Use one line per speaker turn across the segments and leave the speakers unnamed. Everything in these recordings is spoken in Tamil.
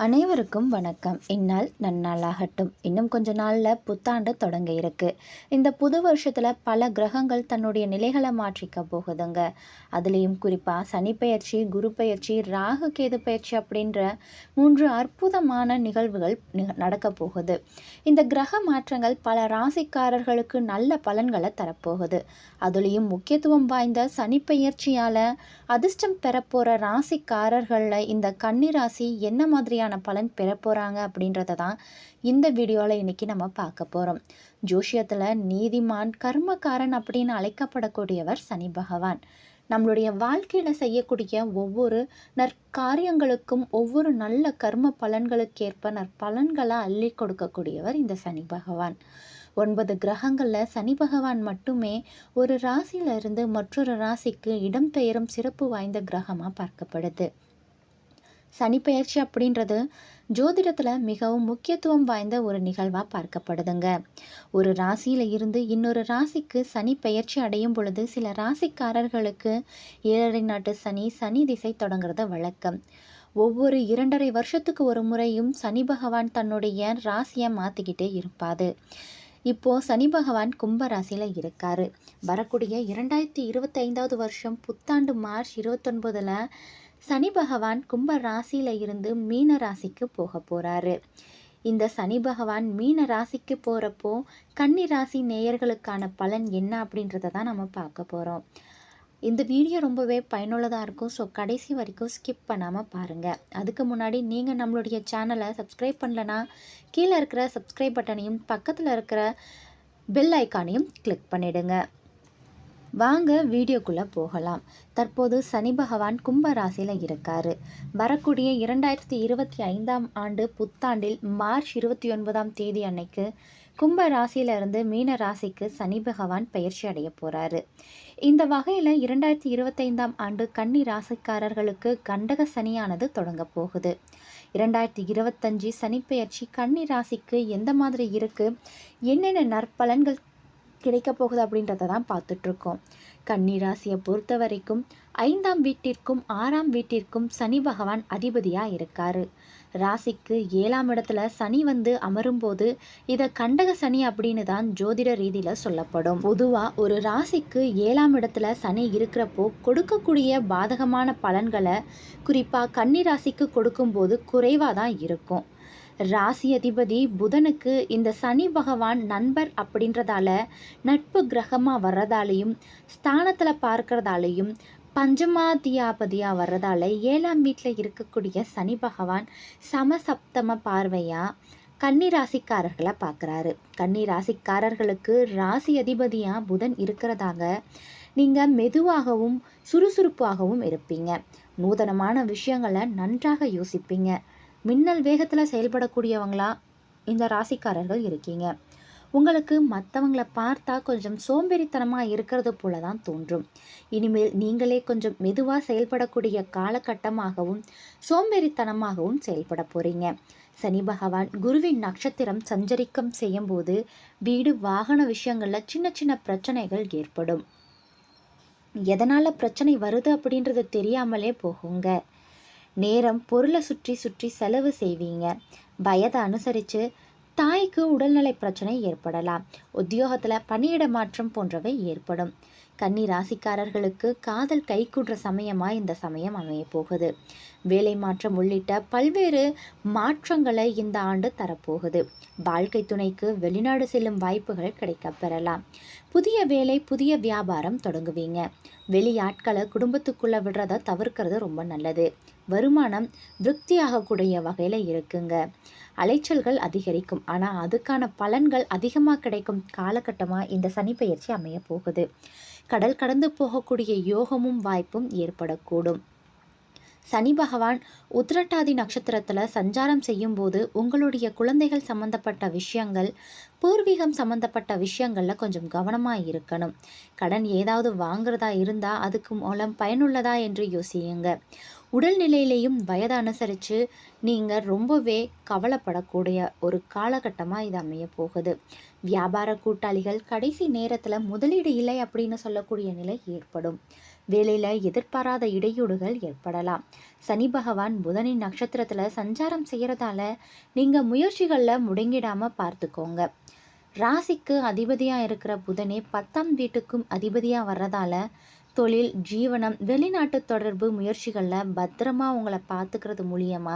அனைவருக்கும் வணக்கம். இந்நாள் நன்னாளாகட்டும். இன்னும் கொஞ்ச நாளில் புத்தாண்டு தொடங்க இருக்கு. இந்த புது வருஷத்தில் பல கிரகங்கள் தன்னுடைய நிலைகளை மாற்றிக்க போகுதுங்க. அதுலேயும் குறிப்பாக சனி பயிற்சி குரு பயிற்சி ராகு கேது பயிற்சி அப்படின்ற மூன்று அற்புதமான நிகழ்வுகள் நடக்க போகுது. இந்த கிரக மாற்றங்கள் பல ராசிக்காரர்களுக்கு நல்ல பலன்களை தரப்போகுது. அதுலேயும் முக்கியத்துவம் வாய்ந்த சனி பயிற்சியால் அதிர்ஷ்டம் பெறப்போகிற ராசிக்காரர்களில் இந்த கன்னிராசி என்ன மாதிரியான மாதிரியான பலன் பெற போகிறாங்க அப்படின்றத தான் இந்த வீடியோவில் இன்றைக்கி நம்ம பார்க்க போகிறோம் ஜோஷியத்தில் நீதிமான் கர்மக்காரன் அப்படின்னு அழைக்கப்படக்கூடியவர் சனி பகவான். நம்மளுடைய வாழ்க்கையில் செய்யக்கூடிய ஒவ்வொரு நற்காரியங்களுக்கும் ஒவ்வொரு நல்ல கர்ம பலன்களுக்கேற்ப நற்பலன்களை அள்ளி கொடுக்கக்கூடியவர் இந்த சனி பகவான். ஒன்பது கிரகங்களில் சனி பகவான் மட்டுமே ஒரு ராசியிலிருந்து மற்றொரு ராசிக்கு இடம்பெயரும் சிறப்பு வாய்ந்த கிரகமாக பார்க்கப்படுது. சனிப்பெயர்ச்சி அப்படின்றது ஜோதிடத்தில் மிகவும் முக்கியத்துவம் வாய்ந்த ஒரு நிகழ்வாக பார்க்கப்படுதுங்க. ஒரு ராசியில் இருந்து இன்னொரு ராசிக்கு சனி பெயர்ச்சி அடையும் பொழுது சில ராசிக்காரர்களுக்கு ஏழரை நாட்டு சனி சனி திசை தொடங்குறது வழக்கம். ஒவ்வொரு இரண்டரை வருஷத்துக்கு ஒரு முறையும் சனி பகவான் தன்னுடைய ராசியை மாற்றிக்கிட்டே இருப்பாது இப்போது சனி பகவான் கும்ப ராசியில் இருக்கார். வரக்கூடிய இரண்டாயிரத்தி இருபத்தைந்தாவது வருஷம் புத்தாண்டு மார்ச் இருபத்தொன்பதில் சனி பகவான் கும்ப ராசியில இருந்து மீன ராசிக்கு போக போகிறாரு இந்த சனி பகவான் மீன ராசிக்கு போகிறப்போ கன்னி ராசி நேயர்களுக்கான பலன் என்ன அப்படின்றத தான் நம்ம பார்க்க போகிறோம் இந்த வீடியோ ரொம்பவே பயனுள்ளதாக இருக்கும். ஸோ கடைசி வரைக்கும் ஸ்கிப் பண்ணாமல் பாருங்கள் அதுக்கு முன்னாடி நீங்கள் நம்மளுடைய சேனலை சப்ஸ்கிரைப் பண்ணலனா கீழே இருக்கிற சப்ஸ்கிரைப் பட்டனையும் பக்கத்தில் இருக்கிற பெல் ஐக்கானையும் கிளிக் பண்ணிவிடுங்க வாங்க வீடியோக்குள்ளே போகலாம். தற்போது சனி பகவான் கும்ப ராசியில் இருக்கார். வரக்கூடிய இரண்டாயிரத்தி இருபத்தி ஐந்தாம் ஆண்டு புத்தாண்டில் மார்ச் இருபத்தி ஒன்பதாம் தேதி அன்னைக்கு கும்ப ராசியிலிருந்து மீன ராசிக்கு சனி பகவான் பயிற்சி அடைய போகிறாரு இந்த வகையில் இரண்டாயிரத்தி இருபத்தைந்தாம் ஆண்டு கன்னி ராசிக்காரர்களுக்கு கண்டக சனியானது தொடங்க போகுது. இரண்டாயிரத்தி இருபத்தஞ்சி சனிப்பெயர்ச்சி கன்னி ராசிக்கு எந்த மாதிரி இருக்குது என்னென்ன நற்பலன்கள் கிடைக்க போகுது அப்படின்றத தான் பார்த்துட்ருக்கோம். கன்னிராசியை பொறுத்த வரைக்கும் ஐந்தாம் வீட்டிற்கும் ஆறாம் வீட்டிற்கும் சனி பகவான் அதிபதியாக இருக்கார். ராசிக்கு ஏழாம் இடத்துல சனி வந்து அமரும்போது இதை கண்டக சனி அப்படின்னு தான் ஜோதிட ரீதியில் சொல்லப்படும். பொதுவாக ஒரு ராசிக்கு ஏழாம் இடத்துல சனி இருக்கிறப்போ கொடுக்கக்கூடிய பாதகமான பலன்களை குறிப்பாக கன்னி ராசிக்கு கொடுக்கும்போது குறைவாக தான் இருக்கும். ராசி அதிபதி புதனுக்கு இந்த சனி பகவான் நண்பர் அப்படின்றதால நட்பு கிரகமாக வர்றதாலையும் ஸ்தானத்தில் பார்க்கறதாலையும் பஞ்சமாதியாபதியாக வர்றதால ஏழாம் வீட்டில் இருக்கக்கூடிய சனி பகவான் சமசப்தம பார்வையாக கன்னி ராசிக்காரர்களை பார்க்குறாரு கன்னி ராசிக்காரர்களுக்கு ராசி அதிபதியாக புதன் இருக்கிறதாக நீங்கள் மெதுவாகவும் சுறுசுறுப்பாகவும் இருப்பீங்க. நூதனமான விஷயங்களை நன்றாக யோசிப்பீங்க. மின்னல் வேகத்தில் செயல்படக்கூடியவங்களா இந்த ராசிக்காரர்கள் இருக்கீங்க. உங்களுக்கு மற்றவங்களை பார்த்தா கொஞ்சம் சோம்பேறித்தனமாக இருக்கிறது போல தான் தோன்றும். இனிமேல் நீங்களே கொஞ்சம் மெதுவாக செயல்படக்கூடிய காலகட்டமாகவும் சோம்பேறித்தனமாகவும் செயல்பட போகிறீங்க சனி பகவான் குருவின் நட்சத்திரம் சஞ்சரிக்கம் செய்யும்போது வீடு வாகன விஷயங்களில் சின்ன சின்ன பிரச்சனைகள் ஏற்படும். எதனால் பிரச்சனை வருது அப்படின்றது தெரியாமலே போகுங்க. நேரம் பொருளை சுற்றி சுற்றி செலவு செய்வீங்க. வயதை அனுசரித்து தாய்க்கு உடல்நலை பிரச்சனை ஏற்படலாம். உத்தியோகத்தில் பணியிட மாற்றம் போன்றவை ஏற்படும். கன்னி ராசிக்காரர்களுக்கு காதல் கைகூடுற சமயமாக இந்த சமயம் அமைய போகுது. வேலை மாற்றம் உள்ளிட்ட பல்வேறு மாற்றங்களை இந்த ஆண்டு தரப்போகுது. வாழ்க்கை துணைக்கு வெளிநாடு செல்லும் வாய்ப்புகள் கிடைக்க பெறலாம். புதிய வேலை புதிய வியாபாரம் தொடங்குவீங்க. வெளியாட்களை குடும்பத்துக்குள்ளே விடுறத தவிர்க்கிறது ரொம்ப நல்லது. வருமானம் திருப்தியாகக்கூடிய வகையில் இருக்குங்க. அலைச்சல்கள் அதிகரிக்கும். ஆனால் அதுக்கான பலன்கள் அதிகமாக கிடைக்கும் காலகட்டமாக இந்த சனி பயிற்சி அமைய போகுது கடல் கடந்து போகக்கூடிய யோகமும் வாய்ப்பும் ஏற்படக்கூடும். சனி பகவான் உத்திரட்டாதி நட்சத்திரத்தில் சஞ்சாரம் செய்யும்போது உங்களுடைய குழந்தைகள் சம்மந்தப்பட்ட விஷயங்கள் பூர்வீகம் சம்மந்தப்பட்ட விஷயங்களில் கொஞ்சம் கவனமாக இருக்கணும். கடன் ஏதாவது வாங்குறதா இருந்தால் அதுக்கு மூலம் பயனுள்ளதா என்று யோசியுங்க. உடல்நிலையிலையும் வயதை அனுசரித்து நீங்கள் ரொம்பவே கவலைப்படக்கூடிய ஒரு காலகட்டமாக இது அமைய போகுது. வியாபார கூட்டாளிகள் கடைசி நேரத்தில் முதலீடு இல்லை அப்படின்னு சொல்லக்கூடிய நிலை ஏற்படும். வேலையில் எதிர்பாராத இடையூறுகள் ஏற்படலாம். சனி பகவான் புதனின் நட்சத்திரத்தில் சஞ்சாரம் செய்கிறதால நீங்கள் முயற்சிகளில் முடங்கிடாமல் பார்த்துக்கோங்க. ராசிக்கு அதிபதியாக இருக்கிற புதனே பத்தாம் வீட்டுக்கும் அதிபதியாக வர்றதால தொழில் ஜீவனம் வெளிநாட்டு தொடர்பு முயற்சிகளில் பத்திரமா உங்களை பார்த்துக்கிறது மூலியமா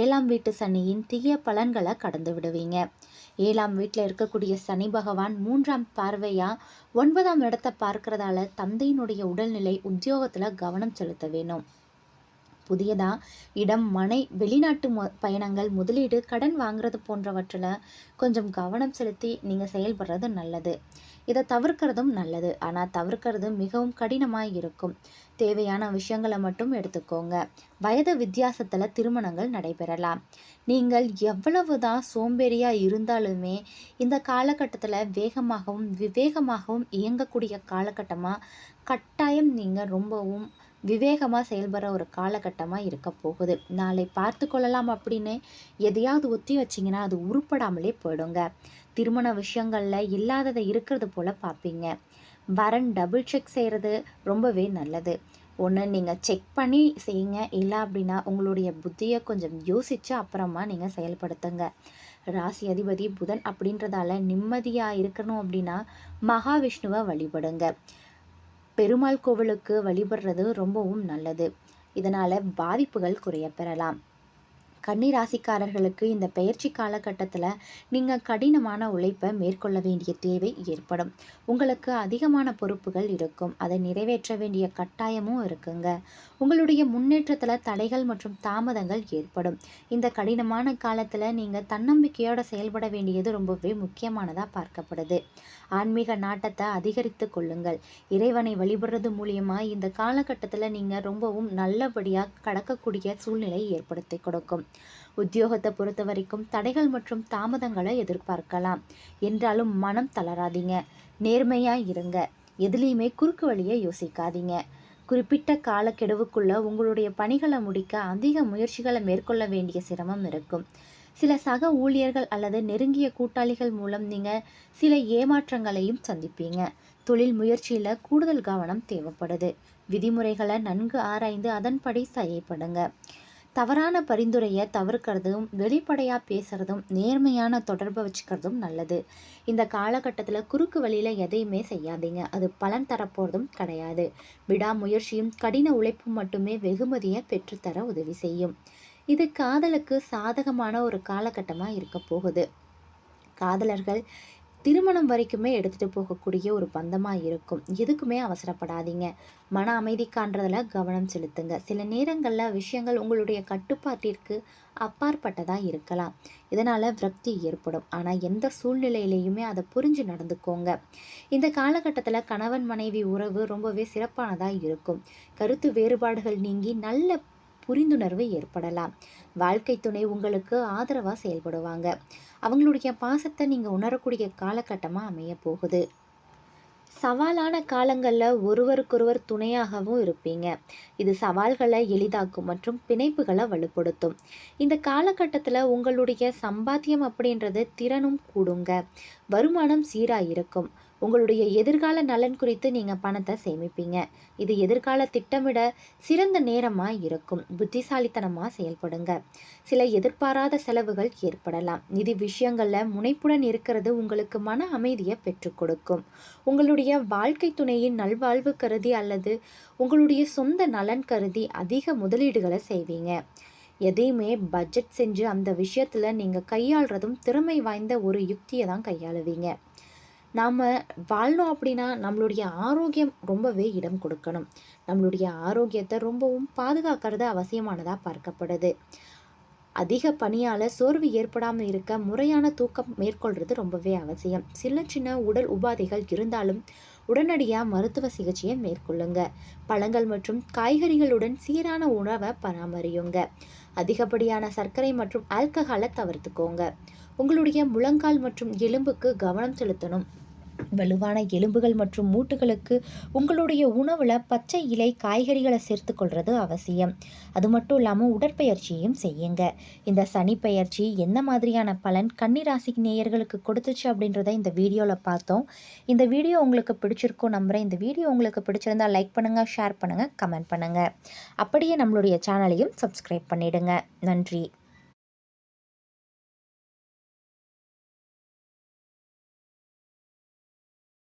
ஏழாம் வீட்டு சனியின் தீய பலன்களை கடந்து விடுவீங்க. ஏழாம் வீட்டில் இருக்கக்கூடிய சனி பகவான் மூன்றாம் பார்வையாக ஒன்பதாம் இடத்தை பார்க்கறதால தந்தையினுடைய உடல்நிலை உத்தியோகத்தில் கவனம் செலுத்த வேணும். புதியதா இடம் மனை வெளிநாட்டு பயணங்கள் முதலீடு கடன் வாங்குறது போன்றவற்றில் கொஞ்சம் கவனம் செலுத்தி நீங்கள் செயல்படுறது நல்லது. இதை தவிர்க்கிறதும் நல்லது. ஆனால் தவிர்க்கிறது மிகவும் கடினமாக இருக்கும். தேவையான விஷயங்களை மட்டும் எடுத்துக்கோங்க. வயது வித்தியாசத்தில் திருமணங்கள் நடைபெறலாம். நீங்கள் எவ்வளவு தான் சோம்பேறியாக இருந்தாலுமே இந்த காலகட்டத்தில் வேகமாகவும் விவேகமாகவும் இயங்கக்கூடிய காலகட்டமாக கட்டாயம் நீங்கள் ரொம்பவும் விவேகமாக செயல்படுற ஒரு காலகட்டமாக இருக்க போகுது. நாளை பார்த்து கொள்ளலாம் அப்படின்னு எதையாவது ஒத்தி வச்சிங்கன்னா அது உருப்படாமலே போயிடுங்க. திருமண விஷயங்களில் இல்லாததை இருக்கிறது போல் பார்ப்பீங்க. வரன் டபுள் செக் செய்கிறது ரொம்பவே நல்லது. ஒன்று நீங்கள் செக் பண்ணி செய்யுங்க. இல்லை அப்படின்னா உங்களுடைய புத்தியை கொஞ்சம் யோசித்து அப்புறமா நீங்கள் செயல்படுத்துங்க. ராசி அதிபதி புதன் அப்படின்றதால நிம்மதியாக இருக்கணும் அப்படின்னா மகாவிஷ்ணுவை வழிபடுங்க. பெருமாள் கோவிலுக்கு வழிபடுறது ரொம்பவும் நல்லது. இதனால் பாதிப்புகள் குறைய பெறலாம். கன்னி ராசிக்காரர்களுக்கு இந்த பயிற்சி காலகட்டத்தில் நீங்கள் கடினமான உழைப்பை மேற்கொள்ள வேண்டிய தேவை ஏற்படும். உங்களுக்கு அதிகமான பொறுப்புகள் இருக்கும். அதை நிறைவேற்ற வேண்டிய கட்டாயமும் இருக்குங்க. உங்களுடைய முன்னேற்றத்தில் தடைகள் மற்றும் தாமதங்கள் ஏற்படும். இந்த கடினமான காலத்தில் நீங்கள் தன்னம்பிக்கையோடு செயல்பட வேண்டியது ரொம்பவே முக்கியமானதாக பார்க்கப்படுது. ஆன்மீக நாட்டத்தை அதிகரித்து கொள்ளுங்கள். இறைவனை வழிபடுறது மூலியமாக இந்த காலகட்டத்தில் நீங்கள் ரொம்பவும் நல்லபடியாக கடக்கக்கூடிய சூழ்நிலை ஏற்படுத்தி கொடுக்கும். உத்தியோகத்தை பொறுத்த வரைக்கும் தடைகள் மற்றும் தாமதங்களை எதிர்பார்க்கலாம். என்றாலும் மனம் தளராதீங்க. நேர்மையாக இருங்க. எதுலேயுமே குறுக்கு வழியை யோசிக்காதீங்க. குறிப்பிட்ட காலக்கெடுவுக்குள்ள உங்களுடைய பணிகளை முடிக்க அதிக முயற்சிகளை மேற்கொள்ள வேண்டிய சிரமம் இருக்கும். சில சக ஊழியர்கள் அல்லது நெருங்கிய கூட்டாளிகள் மூலம் நீங்கள் சில ஏமாற்றங்களையும் சந்திப்பீங்க. தொழில் முயற்சியில் கூடுதல் கவனம் தேவைப்படுது. விதிமுறைகளை நன்கு ஆராய்ந்து அதன்படி செயல்படுங்க தவறான பரிந்துரையை தவிர்க்கிறதும் வெளிப்படையாக பேசுகிறதும் நேர்மையான தொடர்பை வச்சுக்கிறதும் நல்லது. இந்த காலகட்டத்தில் குறுக்கு வழியில் எதையுமே செய்யாதீங்க. அது பலன் தரப்போகிறதும் கிடையாது. விடாமுயற்சியும் கடின உழைப்பும் மட்டுமே வெகுமதியை பெற்றுத்தர உதவி செய்யும். இது காதலுக்கு சாதகமான ஒரு காலகட்டமாக இருக்க போகுது. காதலர்கள் திருமணம் வரைக்குமே எடுத்துகிட்டு போகக்கூடிய ஒரு பந்தமாக இருக்கும். எதுக்குமே அவசரப்படாதீங்க. மன அமைதிக்கான்றதில் கவனம் செலுத்துங்க. சில நேரங்களில் விஷயங்கள் உங்களுடைய கட்டுப்பாட்டிற்கு அப்பாற்பட்டதாக இருக்கலாம். இதனால் விரக்தி ஏற்படும். ஆனால் எந்த சூழ்நிலையிலையுமே அதை புரிஞ்சு நடந்துக்கோங்க. இந்த காலகட்டத்தில் கணவன் மனைவி உறவு ரொம்பவே சிறப்பானதாக இருக்கும். கருத்து வேறுபாடுகள் நீங்கி நல்ல புரிந்துணர்வு ஏற்படலாம். வாழ்க்கை துணை உங்களுக்கு ஆதரவாக செயல்படுவாங்க. அவங்களுடைய பாசத்தை நீங்கள் உணரக்கூடிய காலகட்டமாக அமைய போகுது சவாலான காலங்களில் ஒருவருக்கொருவர் துணையாகவும் இருப்பீங்க. இது சவால்களை எளிதாக்கும் மற்றும் பிணைப்புகளை வலுப்படுத்தும். இந்த காலகட்டத்தில் உங்களுடைய சம்பாத்தியம் அப்படின்றது திறனும் கூடுங்க. வருமானம் சீராக இருக்கும். உங்களுடைய எதிர்கால நலன் குறித்து நீங்கள் பணத்தை சேமிப்பீங்க. இது எதிர்கால திட்டமிட சிறந்த நேரமாக இருக்கும். புத்திசாலித்தனமாக செயல்படுங்க. சில எதிர்பாராத செலவுகள் ஏற்படலாம். நிதி விஷயங்களில் முனைப்புடன் இருக்கிறது உங்களுக்கு மன அமைதியை பெற்றுக் கொடுக்கும். உங்களுடைய வாழ்க்கை துணையின் நல்வாழ்வு கருதி அல்லது உங்களுடைய சொந்த நலன் கருதி அதிக முதலீடுகளை செய்வீங்க. எதையுமே பட்ஜெட் செஞ்சு அந்த விஷயத்தில் நீங்கள் கையாளுறதும் திறமை வாய்ந்த ஒரு யுக்தியை தான் கையாளுவீங்க. நாம் வாழணும் அப்படின்னா நம்மளுடைய ஆரோக்கியம் ரொம்பவே இடம் கொடுக்கணும். நம்மளுடைய ஆரோக்கியத்தை ரொம்பவும் பாதுகாக்கிறது அவசியமானதாக பார்க்கப்படுது. அதிக பணியால் சோர்வு ஏற்படாமல் இருக்க முறையான தூக்கம் மேற்கொள்கிறது ரொம்பவே அவசியம். சின்ன சின்ன உடல் உபாதைகள் இருந்தாலும் உடனடியாக மருத்துவ சிகிச்சையை மேற்கொள்ளுங்க. பழங்கள் மற்றும் காய்கறிகளுடன் சீரான உணவை பராமரியுங்க. அதிகப்படியான சர்க்கரை மற்றும் ஆல்கஹாலை தவிர்த்துக்கோங்க. உங்களுடைய முழங்கால் மற்றும் எலும்புக்கு கவனம் செலுத்தணும். வலுவான எலும்புகள் மற்றும் மூட்டுகளுக்கு உங்களுடைய உணவில் பச்சை இலை காய்கறிகளை சேர்த்துக்கொள்வது அவசியம். அது மட்டும் இல்லாமல் உடற்பயிற்சியும் செய்யுங்க. இந்த சனி பயிற்சி எந்த மாதிரியான பலன் கன்னிராசி நேயர்களுக்கு கொடுத்துச்சு அப்படின்றத இந்த வீடியோவில் பார்த்தோம். இந்த வீடியோ உங்களுக்கு பிடிச்சிருக்கும் நம்புகிறேன் இந்த வீடியோ உங்களுக்கு பிடிச்சிருந்தா லைக் பண்ணுங்கள் ஷேர் பண்ணுங்கள் கமெண்ட் பண்ணுங்கள் அப்படியே நம்மளுடைய சேனலையும் சப்ஸ்கிரைப் பண்ணிவிடுங்க நன்றி.